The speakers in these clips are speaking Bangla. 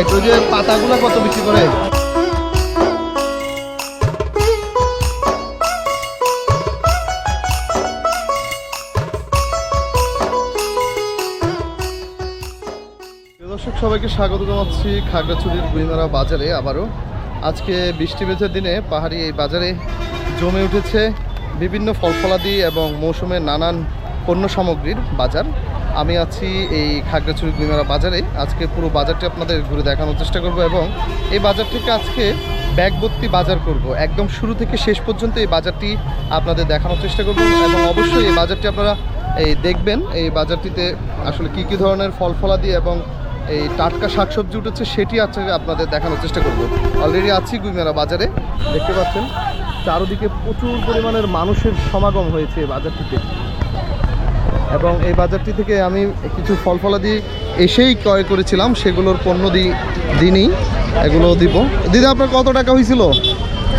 ষাট ওই যে পাতাগুলো কত বিক্রি করে? দর্শক, সবাইকে স্বাগত জানাচ্ছি খাগড়াছড়ির গুইমারা বাজারে আবারও। আজকে বৃষ্টি বেজের দিনে পাহাড়ি এই বাজারে জমে উঠেছে বিভিন্ন ফলফলাদি এবং মৌসুমের নানান পণ্য সামগ্রীর বাজার। আমি আছি এই খাগড়াছড়ি গুইমারা বাজারে। আজকে পুরো বাজারটি আপনাদের ঘুরে দেখানোর চেষ্টা করব এবং এই বাজার থেকে আজকে ব্যাগবর্তি বাজার করব। একদম শুরু থেকে শেষ পর্যন্ত এই বাজারটি আপনাদের দেখানোর চেষ্টা করব এবং অবশ্যই এই বাজারটি আপনারা এই দেখবেন, এই বাজারটিতে আসলে কি কি ধরনের ফল ফলাদি এবং এই টাটকা শাকসবজি উঠেছে সেটি আজকে আপনাদের দেখানোর চেষ্টা করব। অলরেডি আছি গুইমেরা বাজারে, দেখতে পাচ্ছেন। চারদিকে প্রচুর পরিমাণের মানুষের সমাগম হয়েছে এই বাজারটিতে। এবং এই বাজারটি থেকে আমি কিছু ফল ফলাদি এসেই ক্রয় করেছিলাম সেগুলোর পণ্য দি দিনই এগুলো দিব। দিদি আপনার কত টাকা হয়েছিল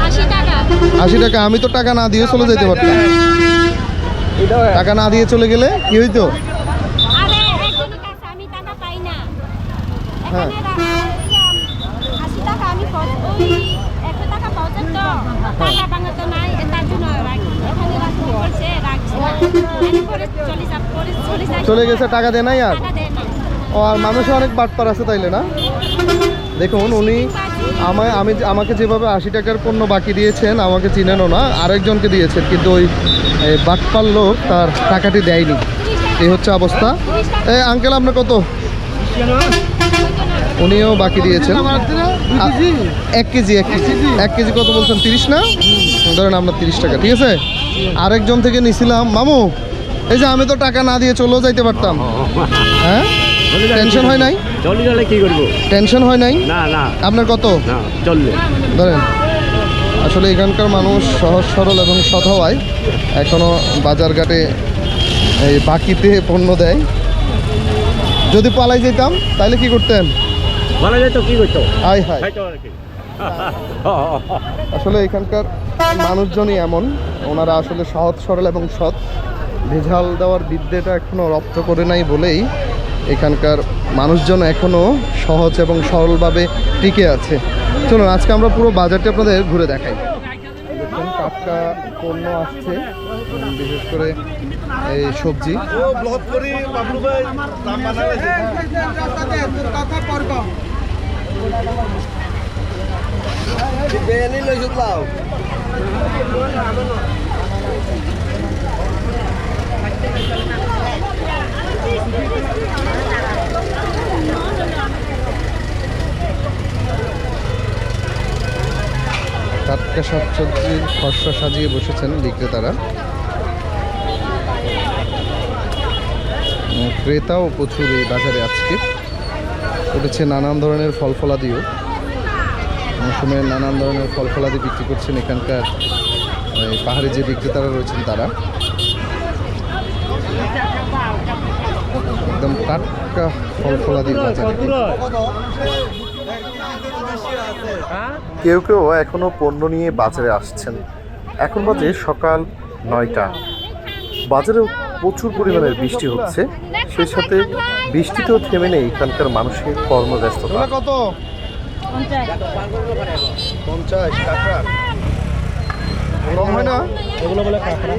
আশি টাকা। আশি টাকা আমি তো টাকা না দিয়ে চলে যেতে পারতাম। টাকা না দিয়ে চলে গেলে কি হইতো? আরে একজনের কাছে আমি টাকা পাই না। হ্যাঁ। এখানে রা- আশি টাকা আমি পাও- ওই একশো টাকা পাওয়ার তো টাকা ভাঙা তো নাই তার জন্য রাখি এখানে রাখি করছে রাখছি না আমি পরে চলে যাব পরে চলে গেছে টাকা দেয় নাই আর? ও আর মানুষে অনেক বাটপার আছে তাইলে না? দেখুন উনি আমায় আমি আমাকে যেভাবে আশি টাকার পণ্য বাকি দিয়েছেন আমাকে চিনেনও না আরেকজনকে দিয়েছেন কিন্তু ওই বাটপার লোক তার টাকাটি দেয়নি। এই হচ্ছে অবস্থা। এই আঙ্কেল আপনার কত? উনিও বাকি দিয়েছেন। এক কেজি এক কেজি। এক কেজি? কত বলছেন? তিরিশ না? ধরেন আপনার তিরিশ টাকা ঠিক আছে? আরেকজন থেকে নিছিলাম। মামু এই যে আমি তো টাকা না দিয়ে চলেও যাইতে পারতাম হ্যাঁ টেনশন হয় নাই চলে গেলে কি করব টেনশন হয় নাই না না আপনার কত না চললে ধরেন আসলে এখানকার মানুষ সহজ সরল এবং সৎ হওয়ায় এখনও বাজারঘাটে এই বাকিতে পণ্য দেয় যদি পালাই যেতাম তাহলে কি করতেন বলা যায় তো কি করতো হাই আসলে এখানকার মানুষজনই এমন ওনারা আসলে সহজ সরল এবং সৎ ভেজাল দেওয়ার বিদ্যেটা এখনও রপ্ত করে নাই বলেই এখানকার মানুষজন এখনও সহজ এবং সরলভাবে টিকে আছে। চলুন, আজকে আমরা পুরো বাজারটি আপনাদের ঘুরে দেখাই। দেখুন, টাটকা পণ্য আসছে বিশেষ করে এই সবজি। টাটকা শাকসবজির খসড়া সাজিয়ে বসেছেন বিক্রেতারা। ক্রেতাও প্রচুর এই বাজারে আজকে। উঠেছে নানান ধরনের ফল ফলাদিও মৌসুমে নানান ধরনের ফল ফলাদি বিক্রি করছেন এখানকার পাহাড়ি যে বিক্রেতারা রয়েছেন তারা। একদম টাটকা ফল ফলাদি বাজারে। কেউ কেউ এখনও পণ্য নিয়ে বাজারে আসছেন। এখন বাজে সকাল নয়টা। বাজারেও প্রচুর পরিমাণের বৃষ্টি হচ্ছে। সেই সাথে বৃষ্টিতেও থেমে নেই এখানকার মানুষের কর্মব্যস্ততা। কত? পঞ্চাশ। টাকা। কম হয় না? এগুলো বলে কাঁকড়া।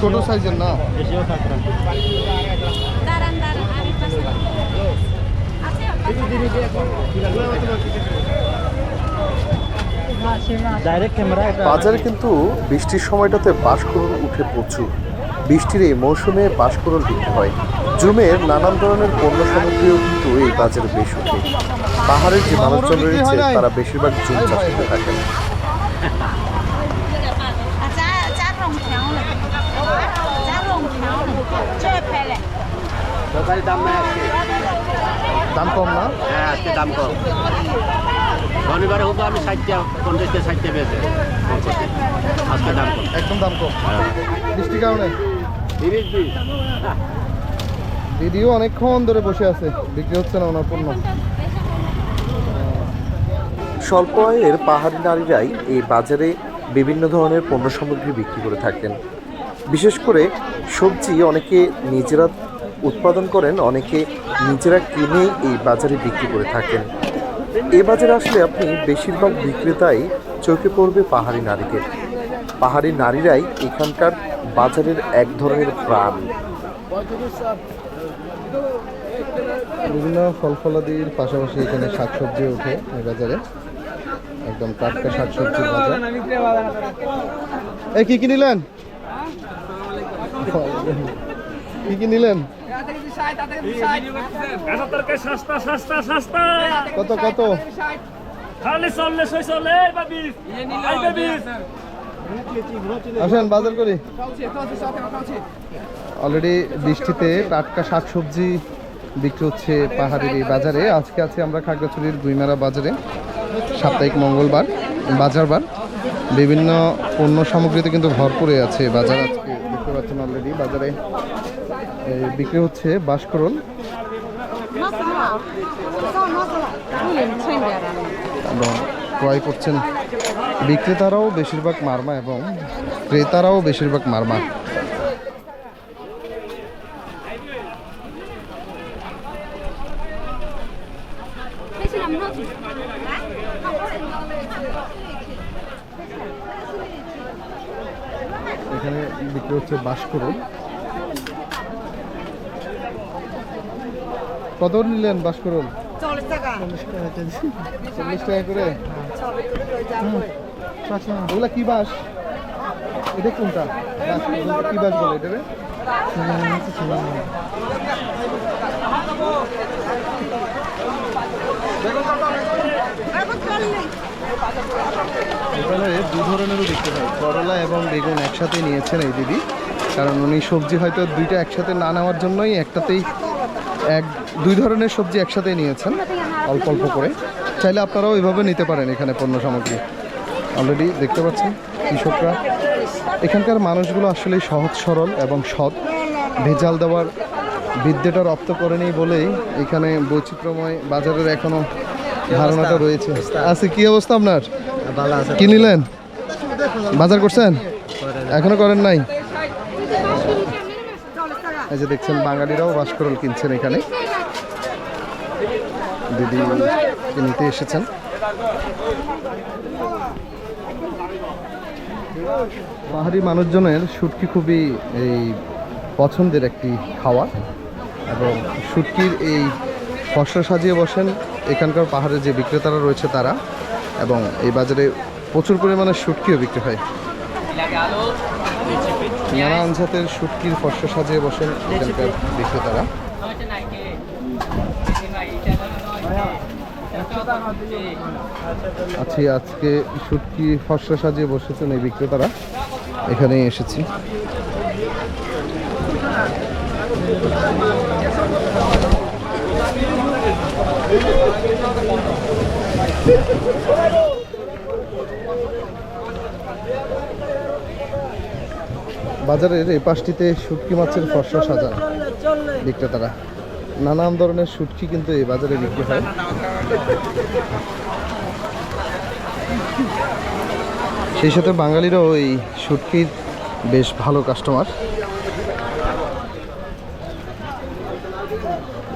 ছোট সাইজের না? ডাইরেক্ট ক্যামেরা বাজারে কিন্তু বৃষ্টির সময়টাতে বাঁশকুড়ুল উঠে প্রচুর। বৃষ্টির এই মৌসুমে বাঁশকুড়ুল বিক্রি হয়। জুমের নানান ধরনের পণ্য সামগ্রীও কিন্তু এই বাজারে বেশ উঠে পাহাড়ের যে মানুষজন রয়েছে তারা বেশিরভাগ জুম চাষ করে থাকেন। তরকারি দাম নাই দাম কম না? হ্যাঁ আজকে দাম কম। শনিবারে হতো আমি ষাটটা পঞ্চাশটা ষাটটা পেয়েছে আজকে দাম কম। একদম দাম কম। হ্যাঁ। বৃষ্টির কারণে? তিরিশ বিশ দিদিও অনেকক্ষণ ধরে বসে আছে। বিক্রি হচ্ছে না ওনার পণ্য। স্বল্প আয়ের পাহাড়ি নারীরাই এই বাজারে বিভিন্ন ধরনের পণ্য সামগ্রী বিক্রি করে থাকেন। বিশেষ করে সবজি অনেকে নিজেরা উৎপাদন করেন অনেকে নিজেরা কিনে এই বাজারে বিক্রি করে থাকেন। এ বাজারে আসলে আপনি বেশিরভাগ বিক্রেতাই চোখে পড়বে পাহাড়ি নারীদের পাহাড়ি নারীরাই এখানকার বাজারের এক ধরনের প্রাণ। বিভিন্ন ফল ফলাদির পাশাপাশি এখানে শাকসবজি ওঠে এই বাজারে। একদম টাটকা শাকসবজির বাজার। এই কি কি নিলেন? কি কি নিলেন? কত কত? খালি চল্লিশ হয়ে চলে আসেন। বাজার করি। অলরেডি বৃষ্টিতে টাটকা শাকসবজি বিক্রি হচ্ছে পাহাড়ের এই বাজারে। আজকে আছে আমরা খাগড়াছড়ির গুইমারা বাজারে। সাপ্তাহিক মঙ্গলবার বাজারবার। বিভিন্ন পণ্য সামগ্রীতে কিন্তু ভরপুরে আছে বাজার আজকে। দেখতে পাচ্ছেন অলরেডি বাজারে বিক্রি হচ্ছে বাঁশকরল ক্রয় করছেন বিক্রেতারাও বেশিরভাগ মারমা এবং ক্রেতারাও বেশিরভাগ মারমা। এখানে বিক্রি হচ্ছে বাঁশকরল কত নিলেন বাঁশকরল চল্লিশ টাকা। চল্লিশ টাকা করে? হুম। ওগুলা কি বাঁশ? এটা কোনটা? বাঁশ কি বাঁশ বলে এটা রে? এখানে দু ধরনেরও দেখতে পাই। করলা এবং বেগুন একসাথে নিয়েছেন এই দিদি। কারণ উনি সবজি হয়তো দুইটা একসাথে না নেওয়ার জন্যই একটাতেই এক দুই ধরনের সবজি একসাথে নিয়েছেন অল্প অল্প করে। চাইলে আপনারাও এভাবে নিতে পারেন এখানে পণ্য সামগ্রী। অলরেডি দেখতে পাচ্ছেন কৃষকরা। এখানকার মানুষগুলো আসলে সহজ সরল এবং সৎ। ভেজাল দেওয়ার বিদ্যেটা রপ্ত করেনি বলেই এখানে বৈচিত্র্যময় বাজারের এখনও ধারণাটা রয়েছে। আছে কি অবস্থা আপনার? কি নিলেন? বাজার করছেন? এখনও করেন নাই? এই যে দেখছেন, বাঙালিরাও বাসকরল কিনছেন এখানে। দিদি কিনতে এসেছেন। পাহাড়ি মানুষজনের শুটকি খুবই এই পছন্দের একটি খাওয়া এবং শুটকির এই ফসল সাজিয়ে বসেন এখানকার পাহাড়ে যে বিক্রেতারা রয়েছে তারা এবং এই বাজারে প্রচুর পরিমাণে শুটকিও বিক্রি হয়। নানান জাতের শুটকির ফসল সাজিয়ে বসেন এখানকার বিক্রেতারা। আছি, আজকে শুটকি ফসল সাজিয়ে বসেছেন এই বিক্রেতারা। এখানে এসেছি। বাজারের এই পাশটিতে শুটকি মাছের ফসল সাজান বিক্রেতারা। নানান ধরনের শুটকি কিন্তু এই বাজারে বিক্রি হয়। সেই সাথে বাঙালিরাও এই শুটকির বেশ ভালো কাস্টমার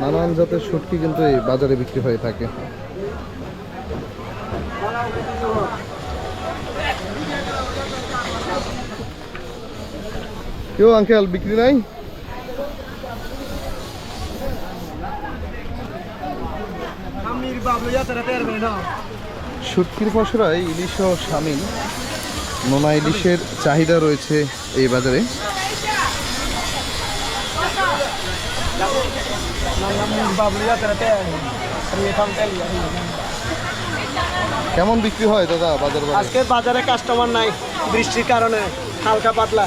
নানান জাতের শুটকি কিন্তু এই বাজারে বিক্রি হয়ে থাকে। কেউ আঙ্কেল বিক্রি নাই? শুটকির ফসরায় ইলিশ ও শামিল। নোনা ইলিশের চাহিদা রয়েছে এই বাজারে। কেমন বিক্রি হয় দাদা বাজার বাজারে? আজকে বাজারে কাস্টমার নাই বৃষ্টির কারণে হালকা পাতলা।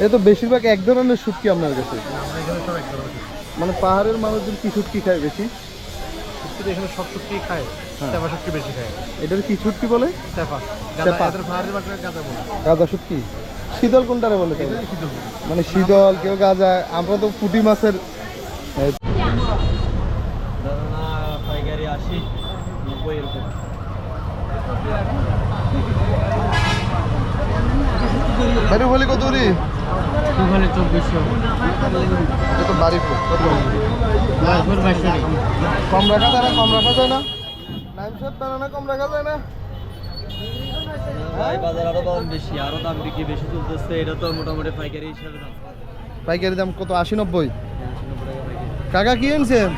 এ তো বেশিরভাগ এক ধরনের শুটকি আপনার কাছে? মানে পাহাড়ের মানুষজন কি শুটকি খায় বেশি? এখানে সব শুটকি খায় হ্যাঁ। শুটকি বেশি খায়। এটার কি শুটকি বলে? তেপা তেপা। এদের পাহাড়ের গাঁদা বলে। গাঁদা শুটকি? শীতল কোনটারে বলে তাই মানে শীতল কেউ গাঁজা আমরা তো পুঁটি মাছের এ, পাইকারি আশি নব্বই এরকম। বাইরে বলি কত ওখানে চব্বিশশো। এটা কত কম রাখা যায় না কম রাখা যায় না। নাইম সাহেব তা না কম রাখা যায় না। বাজার আরও দাম বেশি আরও দাম বিক্রি বেশি চলতেছে এটা তো মোটামুটি পাইকারি হিসাবে দাম। পাইকারি দাম কত? আশি নব্বই? কাকা কি আনছেন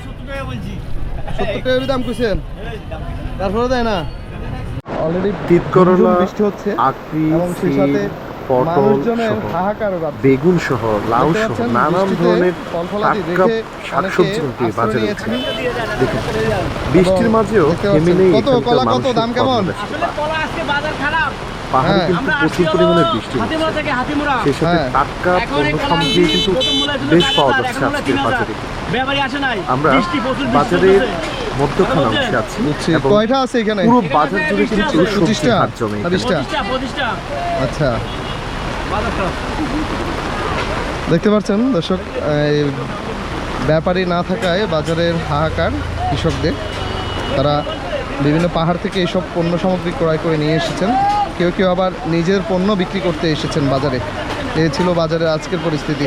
সত্তর টাকার দাম কইছেন। তারপরে দেয় না। অলরেডি বৃষ্টি হচ্ছে এবং সেই সাথে পটল বেগুন সহ লাউ সহ নানান ধরনের টাটকা শাকসবজি কিন্তু বাজারে দেখুন বৃষ্টির মাঝেও দেখতে থেমে নেই কত, এখানকার কলা কত, মানুষের দাম কেমন? কর্মব্যস্ততা। কলা আজকে বাজার খারাপ। পাহাড়ে হ্যাঁ। কিন্তু প্রচুর পরিমাণে বৃষ্টি সেই সাথে হ্যাঁ। টাটকা পণ্য সামগ্রী কিন্তু বেশ পাওয়া যাচ্ছে আজকের বাজারে। আমরা বৃষ্টি প্রচুর বাজারের মধ্যখানে? অংশে আছি কয়টা আছে এখানে? পুরো বাজার জুড়ে কিন্তু সবজি পঁচিশটা হাট জমে আচ্ছা। দেখতে পাচ্ছেন দর্শক ব্যাপারী না থাকায় বাজারের হাহাকার কৃষকদের। তারা বিভিন্ন পাহাড় থেকে এইসব পণ্য সামগ্রী ক্রয় করে নিয়ে এসেছেন। কেউ কেউ আবার নিজের পণ্য বিক্রি করতে এসেছেন বাজারে। এ ছিল বাজারের আজকের পরিস্থিতি।